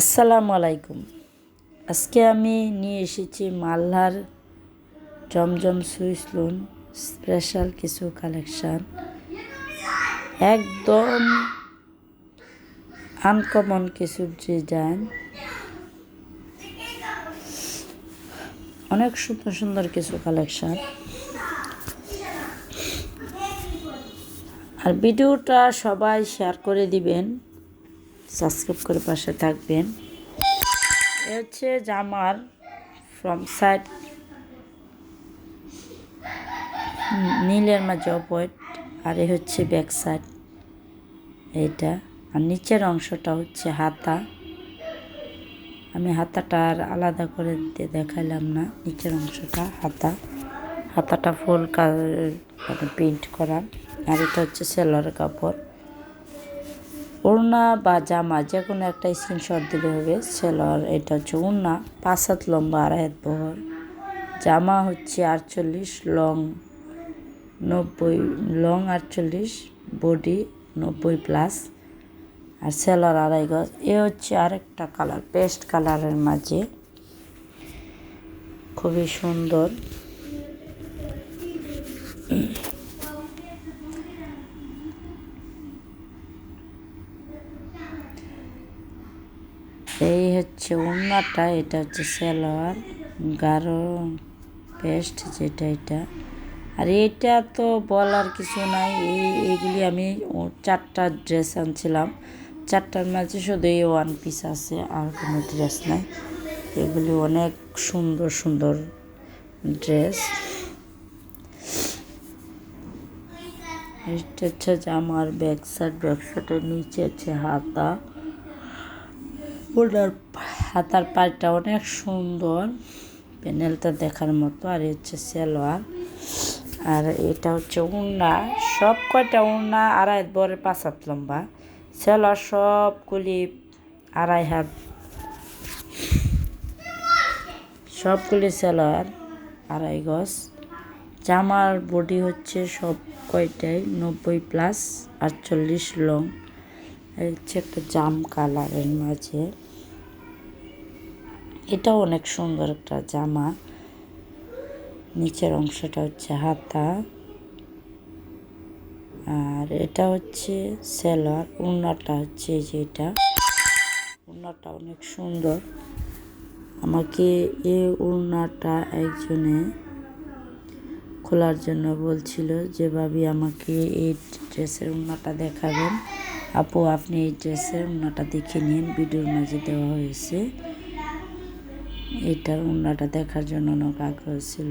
আসসালামু আলাইকুম। আজকে আমি নিয়ে এসেছি Malhar Zamzam Swiss lawn special কিছু কালেকশান। একদম আনকমন কিছু ডিজাইন। অনেক সুন্দর সুন্দর কিছু কালেকশান। আর ভিডিওটা সবাই শেয়ার করে দিবেন। সাবস্ক্রাইব করে পাশে থাকবেন। এ হচ্ছে জামার ফ্রম সাইড। নীলের মাঝে অপয়েট, আর এ হচ্ছে ব্যাক সাইড। এইটা। আর নিচের অংশটা হচ্ছে হাতা। আমি হাতাটা আর আলাদা করে দিয়ে দেখাইলাম না। নিচের অংশটা হাতা। হাতাটা ফুল কালার প্রিন্ট করা। আর এটা হচ্ছে সেলার কাপড়। ওড়না বা জামা যে কোনো একটা স্ক্রিনশট দিলে হবে, সেলার, এটা হচ্ছে ওড়না, পাঁচ হাত লম্বা, আড়াই হাত বহর। জামা হচ্ছে আটচল্লিশ, লং নব্বই, লং আটচল্লিশ, বডি নব্বই প্লাস আর সেলার আড়াই গজ। এ হচ্ছে আরেকটা কালার পেস্ট কালারের মাঝে। খুবই সুন্দর। এই হচ্ছে উন্নাটা, এটা হচ্ছে সেলোয়ার গাঢ় পেস্ট যেটা এটা। আর এটা তো বলার কিছু নাই, এই এইগুলি আমি চারটা ড্রেস আনছিলাম। চারটার মাঝে শুধু এই ওয়ান পিস আছে, আর কোনো ড্রেস নাই। এগুলি অনেক সুন্দর সুন্দর ড্রেস। এটা হচ্ছে জামার ব্যাক সাইড, ব্যাক সাইডের নিচে আছে হাতা। ওনার হাতার পাড়টা অনেক সুন্দর। প্যানেলটা দেখার মতো, আর হচ্ছে সেলোয়ার। আর এটা হচ্ছে উন্না। সব কয়টা উন্না? আড়াই বরের পাঁচ হাত লম্বা। সেলোয়ার সবগুলি আড়াই হাত। সবগুলি সেলোয়ার, আড়াই গজ। জামার বডি হচ্ছে সব কয়টাই? নব্বই প্লাস আটচল্লিশ লং হচ্ছে একটা জাম কালারের মাঝে। এটাও অনেক সুন্দর একটা জামা। নিচের অংশটা হচ্ছে হাতা। আর এটা হচ্ছে সেলার উন্নাটা হচ্ছে যেটা উন্নাটা অনেক সুন্দর। আমাকে এই উন্নাটা একজনে খোলার জন্য বলছিল যে, ভাবি, আমাকে এই ড্রেসের উন্নাটা দেখাবেন। আপু, আপনি এই ড্রেসের উন্নাটা দেখে নিন, ভিডিওর মাঝে দেওয়া হয়েছে। এটার উন্নাটা দেখার জন্য অনেক আগ্রহ ছিল।